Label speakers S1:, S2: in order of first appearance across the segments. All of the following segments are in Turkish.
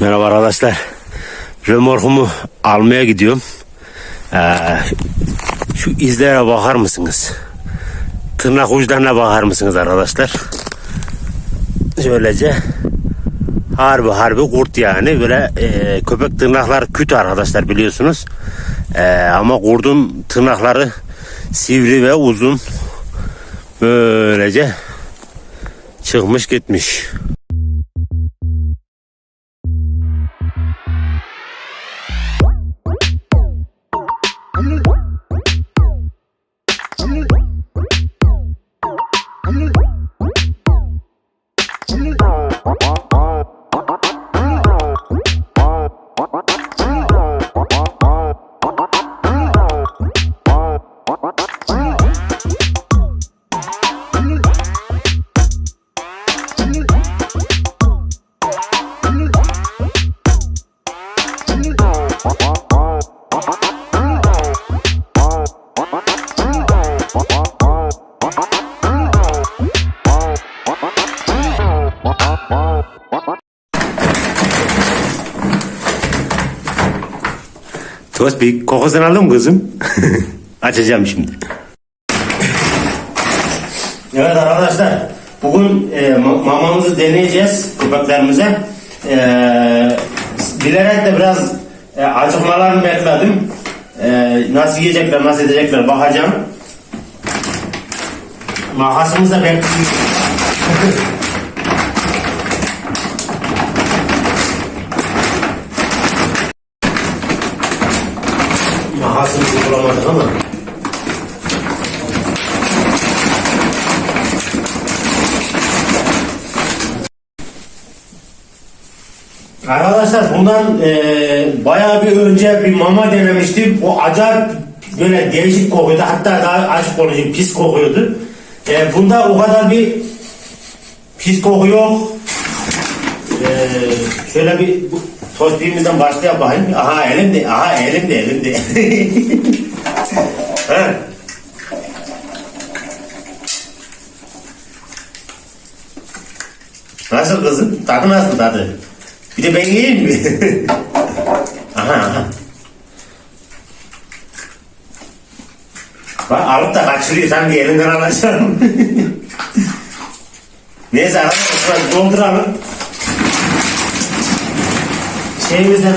S1: Merhaba arkadaşlar. Römorkumu almaya gidiyorum. Ee, şu izlere bakar mısınız? Tırnak uçlarına bakar mısınız arkadaşlar? Şöylece harbi harbi kurt yani böyle e, köpek tırnakları kötü arkadaşlar biliyorsunuz. E, ama kurdun tırnakları sivri ve uzun. Böylece çıkmış gitmiş. Bye. Tospik kokusunu aldın mı kızım? Açacağım şimdi. Evet arkadaşlar bugün e, ma- mamamızı deneyeceğiz köpeklerimize. E, bilerek de biraz e, acıkmalarını bekledim. E, nasıl yiyecekler nasıl edecekler bakacağım. Makasımız da bekliyor. Makasımızı bulamadık ama. Arkadaşlar bundan e, bayağı bir önce bir mama denemiştim. O acayip böyle değişik kokuyordu. Hatta daha açık konuşayım pis kokuyordu. E, bunda o kadar bir pis koku yok. E, şöyle bir bu tostiğimizden başlayalım bakayım. Aha elimde, aha elimde, elimde. ha. Nasıl kızım? Tadı nasıl tadı? Bir de ben yiyeyim mi? aha aha. Bak alıp da kaçırıyor sanki elinden alacağım. Neyse arkadaşlar dolduralım. Şeyimizden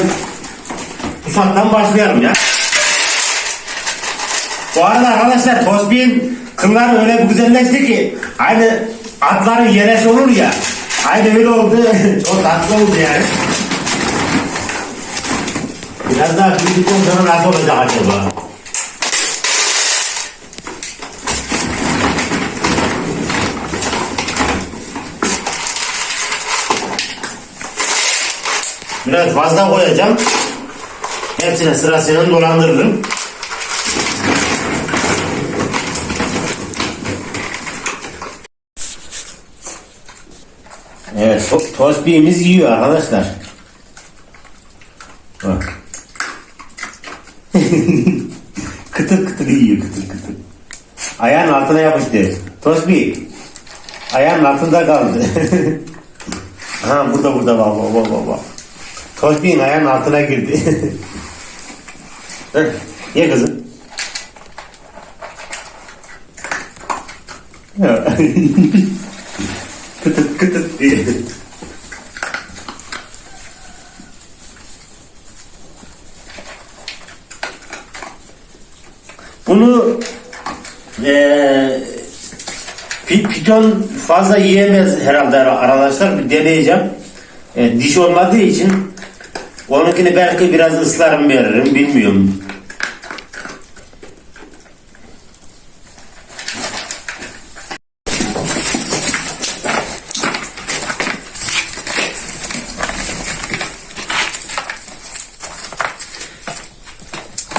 S1: ufaktan başlayalım ya. Bu arada arkadaşlar Tosbih'in kılları öyle güzelleşti ki aynı atların yeresi olur ya aynı öyle oldu. Çok tatlı oldu yani. Biraz daha büyüdükten sonra nasıl olacak acaba? Biraz fazla koyacağım. Hepsine sırasıyla dolandırırım. Evet, to tosbihimiz yiyor arkadaşlar. Bak. kıtır kıtır yiyor, kıtır kıtır. Ayağın altına yapıştı. Tosbih. Ayağın altında kaldı. ha burada burada bak bak bak bak. Tosbih'in ayağın altına girdi. Heh, Ye kızım. Kıtıt kıtıt diye. Bunu pi- piton fazla yiyemez herhalde arkadaşlar. Bir deneyeceğim. E, diş olmadığı için onunkini belki biraz ıslarım veririm bilmiyorum.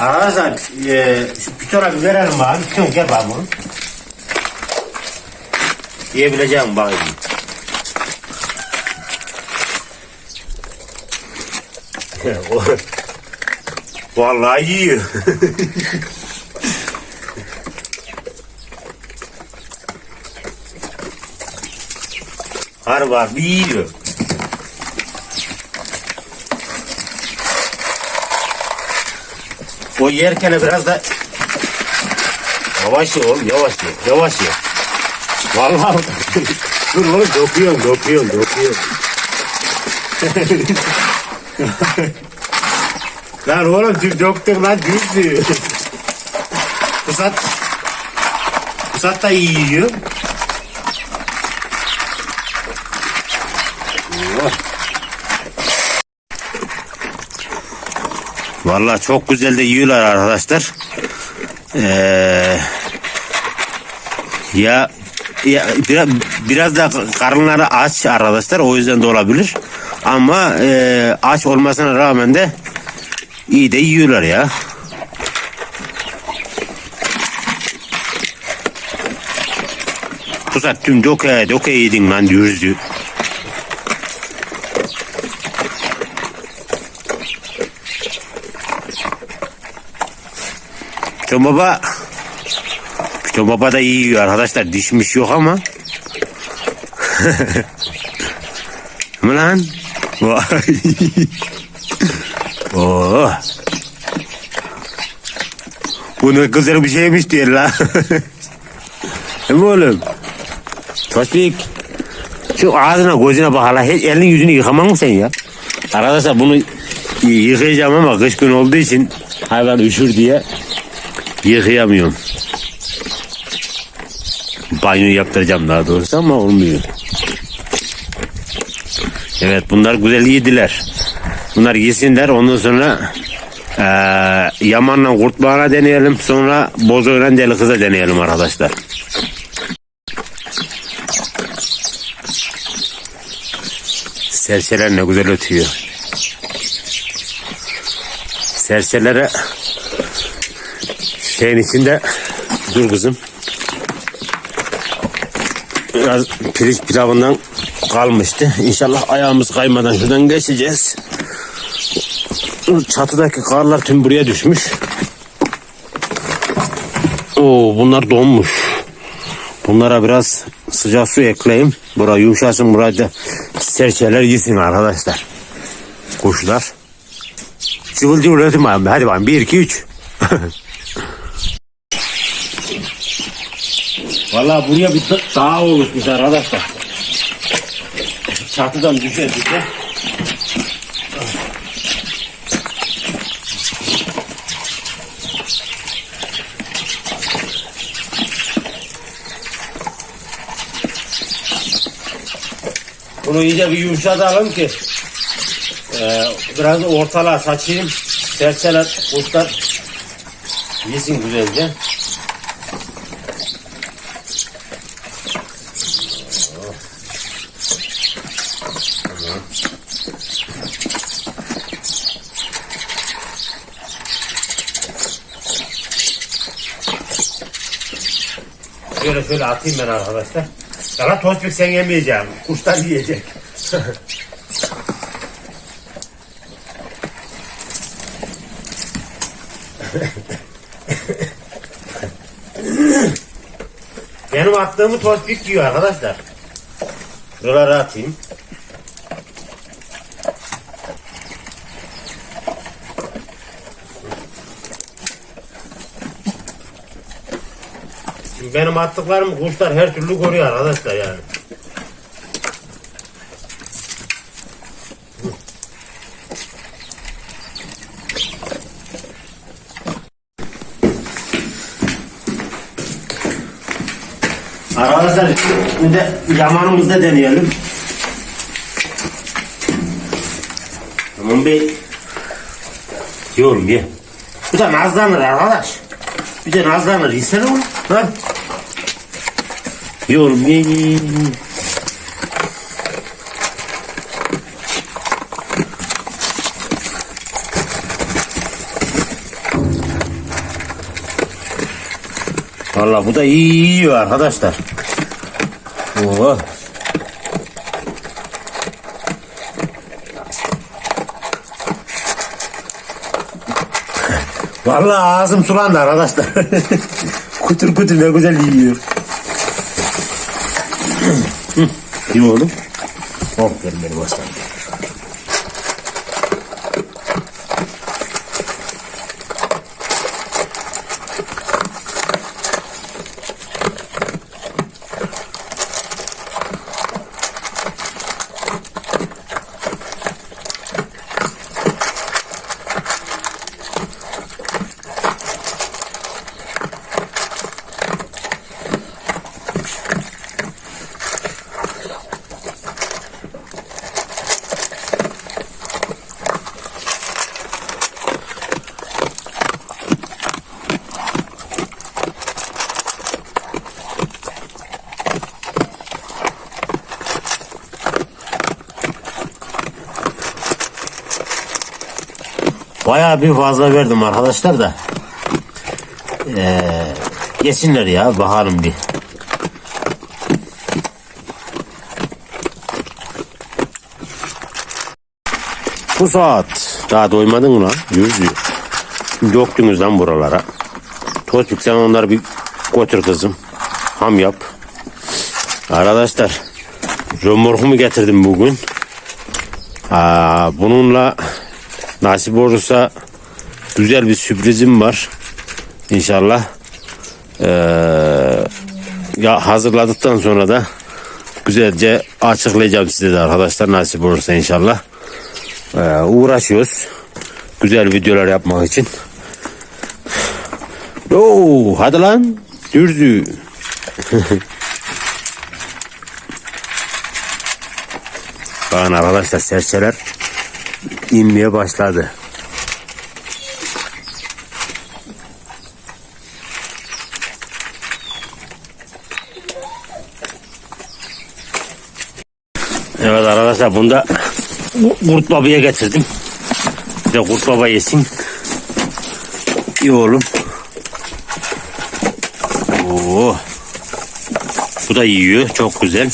S1: Arkadaşlar e, şu pitona bir verelim bana. Piton gel bana bunu. Yiyebileceğim bakayım. Vallahi yiyor. Har var yiyor. O yerken biraz da yavaş ye oğlum yavaş ye yavaş ye. Vallahi dur oğlum dokuyorum dokuyorum dokuyorum. lan oğlum düz döktün lan düzdü. Pusat Pusat da iyi yiyor. Vallahi çok güzel de yiyorlar arkadaşlar. Ee, ya ya biraz, biraz da karınları aç arkadaşlar o yüzden de olabilir. Ama e, aç olmasına rağmen de iyi de yiyorlar ya. Pusat tüm doke doke yedin lan yüzü. Pütön baba Pütön baba da iyi yiyor arkadaşlar dişmiş yok ama mi lan? Vay. Oo. Bu ne güzel bir şeymiş diyor la. Değil oğlum? Tospik. Şu ağzına gözüne bak hala. Hiç elini yüzünü yıkaman mı sen ya? Arkadaşlar bunu yıkayacağım ama kış gün olduğu için hayvan üşür diye yıkayamıyorum. Banyo yaptıracağım daha doğrusu ama olmuyor. Evet bunlar güzel yediler. Bunlar yesinler ondan sonra eee Yaman'la kurtbağına deneyelim. Sonra Bozo'yla deli kıza deneyelim arkadaşlar. Serçeler ne güzel ötüyor. Serçelere şeyin içinde dur kızım. Biraz pirinç pilavından kalmıştı. İnşallah ayağımız kaymadan şuradan geçeceğiz. Çatıdaki karlar tüm buraya düşmüş. Oo bunlar donmuş. Bunlara biraz sıcak su ekleyeyim. Bura yumuşasın burada serçeler yesin arkadaşlar. Kuşlar. Cıvıl cıvıl ötüm abi. Hadi bakalım. 1, 2, 3. Valla buraya bir dağ oluşmuş arkadaşlar. Çatıdan düşe düşe. Bunu iyice bir yumuşatalım ki e, biraz ortalığa saçayım. Serçeler, kuşlar yesin güzelce. Şöyle şöyle atayım ben arkadaşlar. Sana tospik sen yemeyeceğim. Kuşlar yiyecek. Benim attığımı tospik yiyor arkadaşlar. Şuralara atayım. Benim attıklarımı kuşlar her türlü koruyor arkadaşlar yani. Arkadaşlar bir de yamanımızda deneyelim. Tamam bey. Yorum ye. Bu da nazlanır arkadaş. Bir de nazlanır. Yesene oğlum. Ha? Yorum ye. Valla bu da iyi yiyor arkadaşlar. Oo. Vallahi ağzım sulandı arkadaşlar. kutur kutur ne güzel yiyor. Kim oğlum? Aferin benim aslanım. Bayağı bir fazla verdim arkadaşlar da. Ee, yesinler ya bakalım bir. Bu saat daha doymadın mı lan? Yüzüyor. Döktünüz lan buralara. Tozbik sen onları bir götür kızım. Ham yap. Arkadaşlar römorkumu getirdim bugün. Aa, bununla nasip olursa güzel bir sürprizim var. İnşallah. Ee, ya hazırladıktan sonra da güzelce açıklayacağım size de arkadaşlar nasip olursa inşallah. Ee, uğraşıyoruz. Güzel videolar yapmak için. Oo, hadi lan. Dürzü. Bakın arkadaşlar serçeler inmeye başladı. Evet arkadaşlar bunda bu kurt babaya getirdim. Bir de kurt baba yesin. İyi oğlum. Oo. Bu da yiyor. Çok güzel.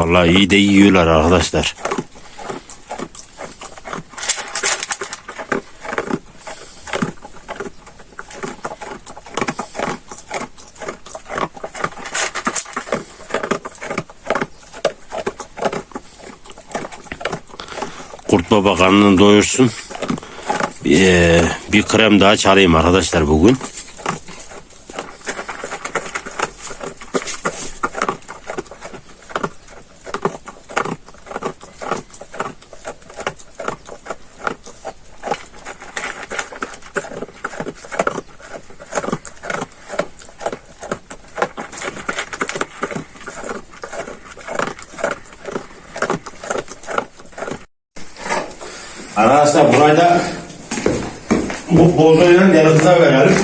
S1: Vallahi iyi de yiyorlar arkadaşlar. Kurt baba karnını doyursun. Ee, bir krem daha çalayım arkadaşlar bugün. Arkadaşlar burayı da bu bozoyla deli kıza verelim.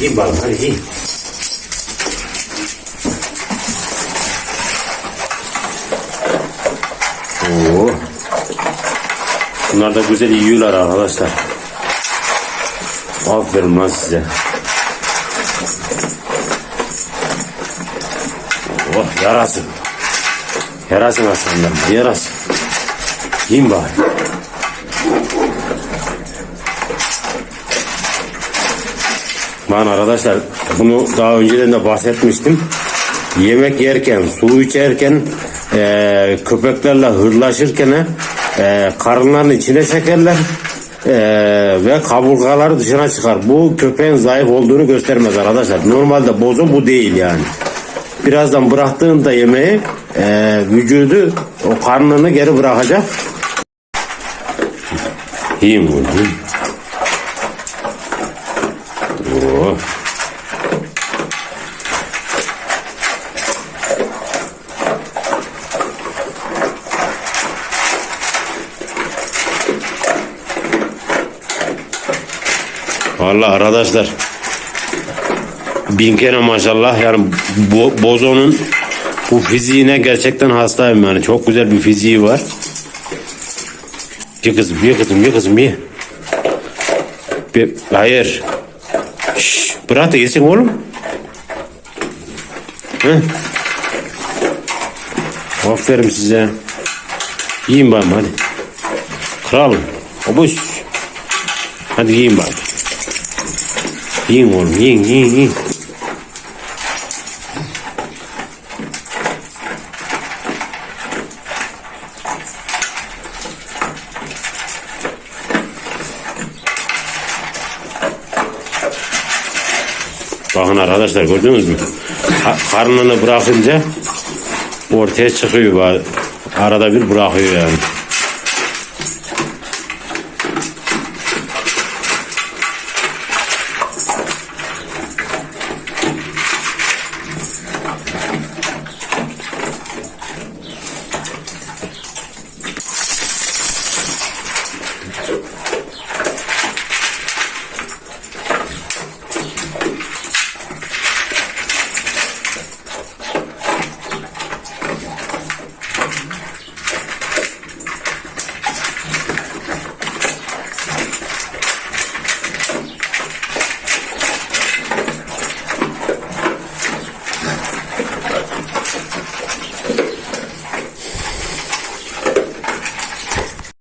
S1: İyi hadi iyi. Oo. Bunlar da güzel yiyorlar arkadaşlar. Aferin lan size. Oh yarasın. Yarasın aslanlarım yarasın. Yiyin bari. Ben arkadaşlar bunu daha önceden de bahsetmiştim. Yemek yerken, su içerken, e, köpeklerle hırlaşırken e, karınlarının içine çekerler e, ve kaburgaları dışına çıkar. Bu köpeğin zayıf olduğunu göstermez arkadaşlar. Normalde bozu bu değil yani. Birazdan bıraktığında yemeği e, vücudu o karnını geri bırakacak. Yiyeyim bunu. yiyeyim. Oo. Vallahi arkadaşlar bin kere maşallah yani bo Bozo'nun bu fiziğine gerçekten hastayım yani çok güzel bir fiziği var. Ye kızım ye kızım ye kızım ye. Bir, hayır. Şş, bırak da yesin oğlum. Hı? Aferin size. Yiyin bakayım hadi. Kralım. Obuz. Hadi yiyin bakayım. Yiyin oğlum yiyin yiyin yiyin.
S2: Bakın arkadaşlar gördünüz mü? Karnını bırakınca ortaya çıkıyor. Arada bir bırakıyor yani.